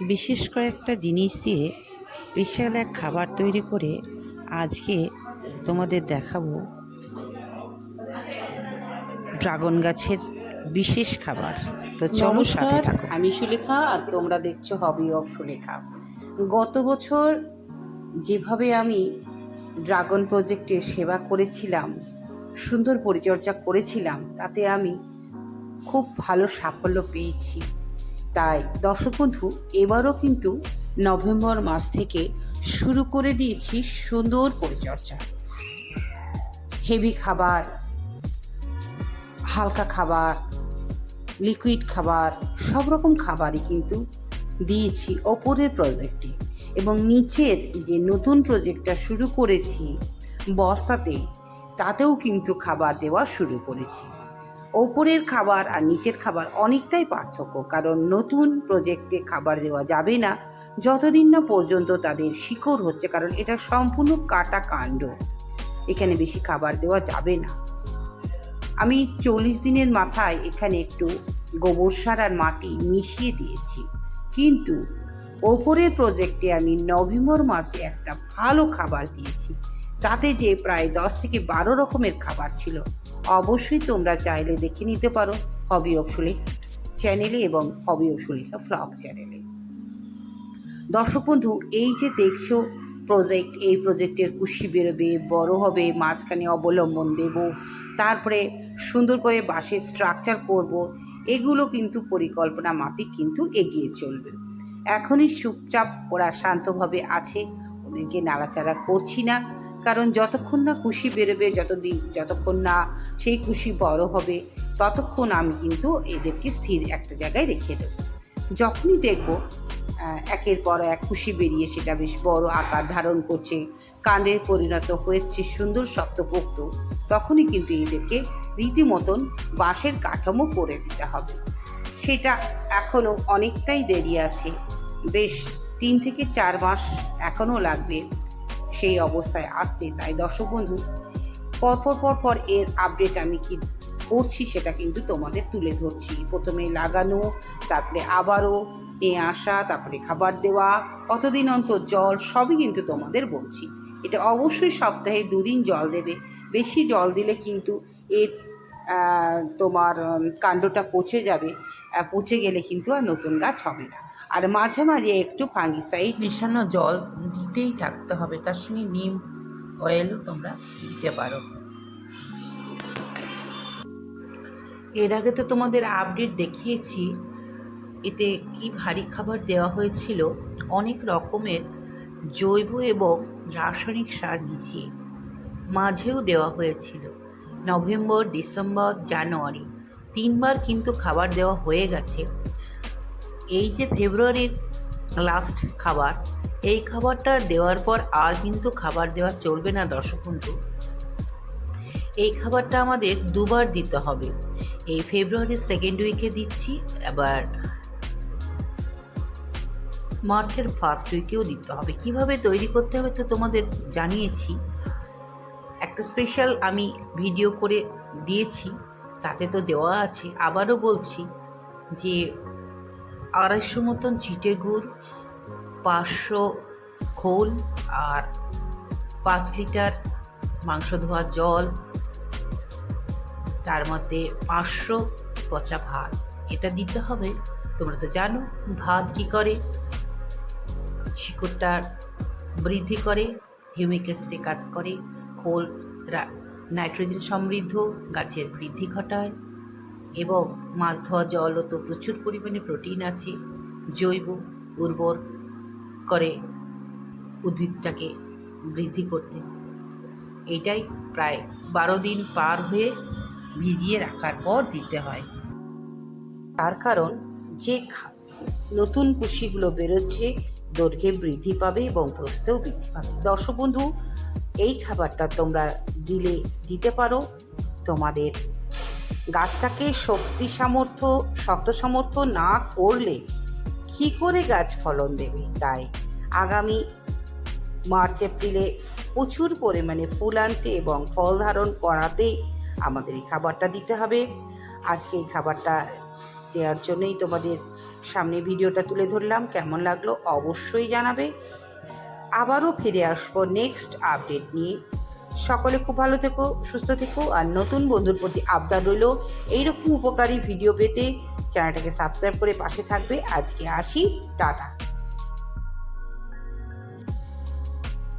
বিশেষ কয়েকটা জিনিস দিয়ে বিশাল এক খাবার তৈরি করে আজকে তোমাদের দেখাবো। ড্রাগন গাছের বিশেষ খাবার। তো চলো সাথে থাকো। আমি সুলেখা আর তোমরা দেখছ হবি অফ সুলেখা। গত বছর যেভাবে আমি ড্রাগন প্রজেক্টের সেবা করেছিলাম সুন্দর পরিচর্যা করেছিলাম তাতে আমি খুব ভালো সাফল্য পেয়েছি। তাই দর্শক বন্ধু, এবারও কিন্তু নভেম্বর মাস থেকে শুরু করে দিয়েছি সুন্দর পরিচর্যা। হেভি খাবার, হালকা খাবার লিকুইড খাবার, সব রকম খাবারই কিন্তু দিয়েছি ওপরের প্রজেক্টে এবং নিচের যে নতুন প্রজেক্টটা শুরু করেছি বস্তাতে, তাতেও কিন্তু খাবার দেওয়া শুরু করেছি। ওপরের খাবার আর নিচের খাবার অনেকটাই পার্থক্য, কারণ নতুন প্রজেক্টে খাবার দেওয়া যাবে না। যতদিন না পর্যন্ত তাদের শিকড় হচ্ছে, কারণ এটা সম্পূর্ণ কাটা কাণ্ড। এখানে বেশি খাবার দেওয়া যাবে না। আমি চল্লিশ দিনের মাথায় এখানে একটু গোবর সার আর মাটি মিশিয়ে দিয়েছি। কিন্তু ওপরের প্রজেক্টে আমি নভেম্বর মাসে একটা ভালো খাবার দিয়েছি। তাতে যে প্রায় দশ থেকে বারো রকমের খাবার ছিল অবশ্যই তোমরা চাইলে দেখে নিতে পারো হবি অফ সুলেখা চ্যানেলে এবং হবি অফ সুলেখা ফ্লগ চ্যানেলে দর্শক বন্ধু, এই যে দেখছ প্রজেক্ট এই প্রজেক্টের কুশি বেরোবে, বড় হবে, মাঝখানে অবলম্বন দেব, তারপরে সুন্দর করে বাঁশের স্ট্রাকচার করব, এগুলো কিন্তু পরিকল্পনা মাফিক কিন্তু এগিয়ে চলবে। এখনই চুপচাপ ওরা শান্তভাবে আছে, ওদেরকে নাড়াচাড়া করছি না। কারণ যতক্ষণ না কুশি বেরোবে, যতদিন, যতক্ষণ না সেই কুশি বড় হবে, ততক্ষণ আমি কিন্তু এদেরকে স্থির একটা জায়গায় রেখে দেবো। যখনই দেখব একের পর এক খুশি বেরিয়ে সেটা বেশ বড় আকার ধারণ করছে কাণ্ডের পরিণত হয়েছে সুন্দর শক্তপোক্ত, তখনই কিন্তু এদেরকে রীতিমতন বাঁশের কাঠামো করে দিতে হবে। সেটা এখনও অনেকটাই দেরি আছে, বেশ তিন থেকে চার মাস এখনও লাগবে। সেই অবস্থায় আসতে তাই দর্শক বন্ধু। পরপর পর পর এর আপডেট আমি কি করছি সেটা কিন্তু তোমাদের তুলে ধরছি। প্রথমে লাগানো, তারপরে আবারও নিয়ে আসা, তারপরে খাবার দেওয়া, কতদিন অন্তর জল, সবই কিন্তু তোমাদের বলছি। এটা অবশ্যই সপ্তাহে দুদিন জল দেবে। বেশি জল দিলে কিন্তু এর তোমার কাণ্ডটা পচে যাবে। পচে গেলে কিন্তু আর নতুন গাছ হবে না। আর মাঝে মাঝে একটু ফাঙ্গিসাইড মিশানো জল দিতেই থাকতে হবে, তার সঙ্গে নিম অয়েলও তোমরা দিতে পারো। এর আগে তো তোমাদের আপডেট দেখিয়েছি, এতে কি ভারী খাবার দেওয়া হয়েছিল, অনেক রকমের জৈব এবং রাসায়নিক সার মিশিয়ে মাঝেও দেওয়া হয়েছিল। নভেম্বর, ডিসেম্বর, জানুয়ারি, তিনবার কিন্তু খাবার দেওয়া হয়ে গেছে। এই যে ফেব্রুয়ারির লাস্ট খাবার, এই খাবারটা দেওয়ার পর আর কিন্তু খাবার দেওয়া চলবে না দর্শক বন্ধু। এই খাবারটা আমাদের দুবার দিতে হবে। এই ফেব্রুয়ারির সেকেন্ড উইকে দিচ্ছি, আবার মার্চের ফার্স্ট উইকেও দিতে হবে। কীভাবে তৈরি করতে হবে তো তোমাদের জানিয়েছি। একটা স্পেশাল আমি ভিডিও করে দিয়েছি, তাতে তো দেওয়া আছে। আবারও বলছি যে আড়াইশো মতন চিটে গুড়, পাঁচশো খোল আর পাঁচ লিটার মাংস ধোয়া জল, তার মধ্যে পাঁচশো পচা ভাত। এটা দিতে হবে, তোমরা তো জানো ভাত কী করে শিকড়টার বৃদ্ধি করে হিউমিক অ্যাসিডে কাজ করে, খোল নাইট্রোজেন সমৃদ্ধ, গাছের বৃদ্ধি ঘটায়। এবং মাছ ধোয়া জলও তো প্রচুর পরিমাণে প্রোটিন আছে, জৈব, উর্বর করে উদ্ভিদটাকে বৃদ্ধি করতে। এটাই প্রায় বারো দিন পার হয়ে ভিজিয়ে রাখার পর দিতে হয়। তার কারণ, যে নতুন কুশিগুলো বেরোচ্ছে, দৈর্ঘ্যে বৃদ্ধি পাবে এবং প্রস্থেও বৃদ্ধি পাবে। দর্শক বন্ধু, এই খাবারটা তোমরা দিলে দিতে পারো। তোমাদের গাছটাকে শক্তি সামর্থ্য, শক্ত সামর্থ্য না করলে কী করে গাছ ফলন দেবে? তাই আগামী মার্চ, এপ্রিলে প্রচুর পরিমাণে ফুল আনতে এবং ফল ধারণ করাতে আমাদের এই খাবারটা দিতে হবে। আজকে এই খাবারটা দেওয়ার জন্যই তোমাদের সামনে ভিডিওটা তুলে ধরলাম। কেমন লাগল অবশ্যই জানাবে। আবারও ফিরে আসব নেক্সট আপডেট নিয়ে। সকলে খুব ভালো থেকো, সুস্থ থেকো, আর নতুন বন্ধুর প্রতি আবদার রইল এইরকম উপকারী ভিডিও পেতে চ্যানেলটাকে সাবস্ক্রাইব করে পাশে থাকবে। আজকে আসি, টাটা।